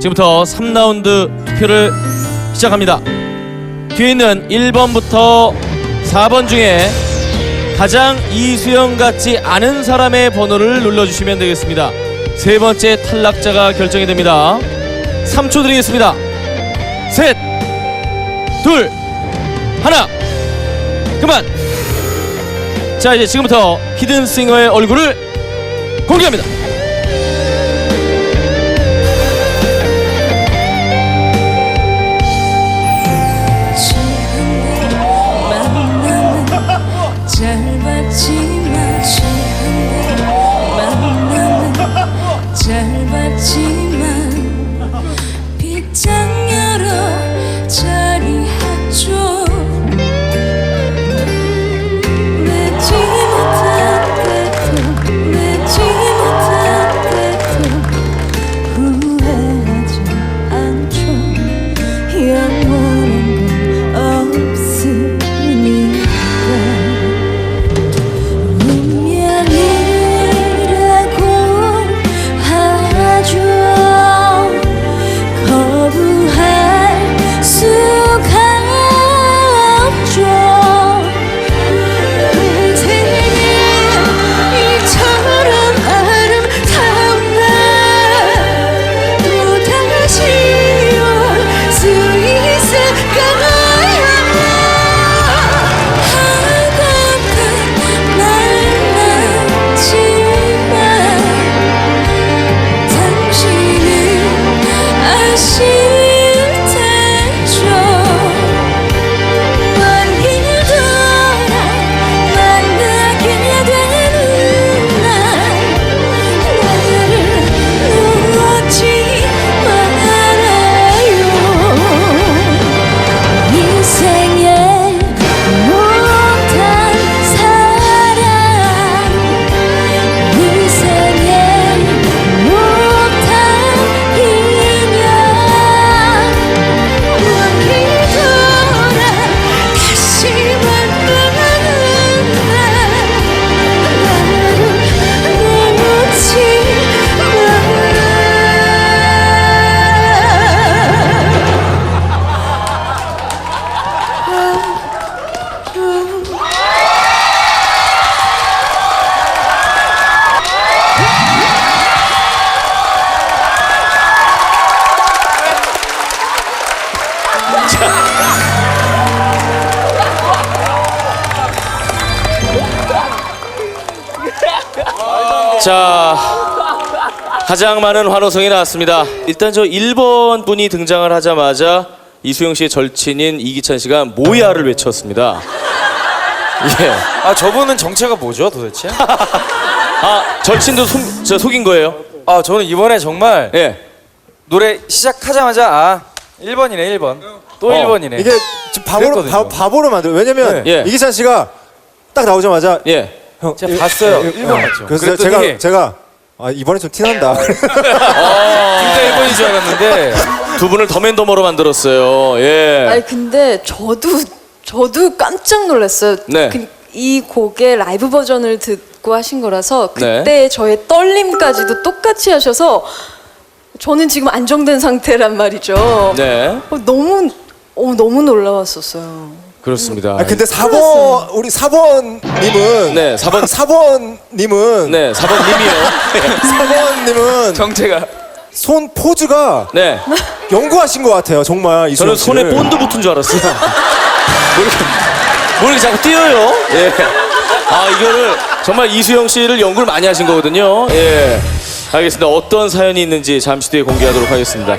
지금부터 3라운드 투표를 시작합니다. 뒤에 있는 1번부터 4번 중에 가장 이수영 같지 않은 사람의 번호를 눌러주시면 되겠습니다. 세 번째 탈락자가 결정이 됩니다. 3초 드리겠습니다. 셋, 둘, 하나, 그만! 자, 이제 지금부터 히든싱어의 얼굴을 공개합니다. 자, 가장 많은 환호성이 나왔습니다. 일단 저 1번 분이 등장을 하자마자 이수영 씨의 절친인 이기찬 씨가 모야를 외쳤습니다. 예. 아 저분은 정체가 뭐죠 도대체? 아, 절친도 속, 저 속인 거예요? 아 저는 이번에 정말 예. 노래 시작하자마자 아 1번이네 1번 또 어. 1번이네 이게 지금 바보로 그랬거든요. 바, 바보로 만들어. 왜냐면 네. 예. 이기찬 씨가 딱 나오자마자 예. 형 제가 일- 봤어요. 일- 일본 어. 맞죠? 그래서 그랬더니 제가 제가 아 이번에 좀 티난다. 진짜 1번인 줄 알았는데 두 분을 더맨더머로 만들었어요. 예. 아니 근데 저도 저도 깜짝 놀랐어요. 네. 그, 이 곡의 라이브 버전을 듣고 하신 거라서 네. 그때 저의 떨림까지도 똑같이 하셔서 저는 지금 안정된 상태란 말이죠. 네. 어, 너무 어, 너무 놀라웠었어요. 그렇습니다. 아 근데 4번 우리 4번 님은 네, 4번. 4번 님은 네, 4번 님이요. 4번 님은 정체가 손 포즈가 네. 연구하신 것 같아요. 정말 저는 이수영 손에. 본드 붙은 줄 알았어요. 뭐 이렇게, 뭐 이렇게 자꾸 뛰어요. 예. 아, 이거를 정말 이수영 씨를 연구를 많이 하신 거거든요. 예. 알겠습니다. 어떤 사연이 있는지 잠시 뒤에 공개하도록 하겠습니다.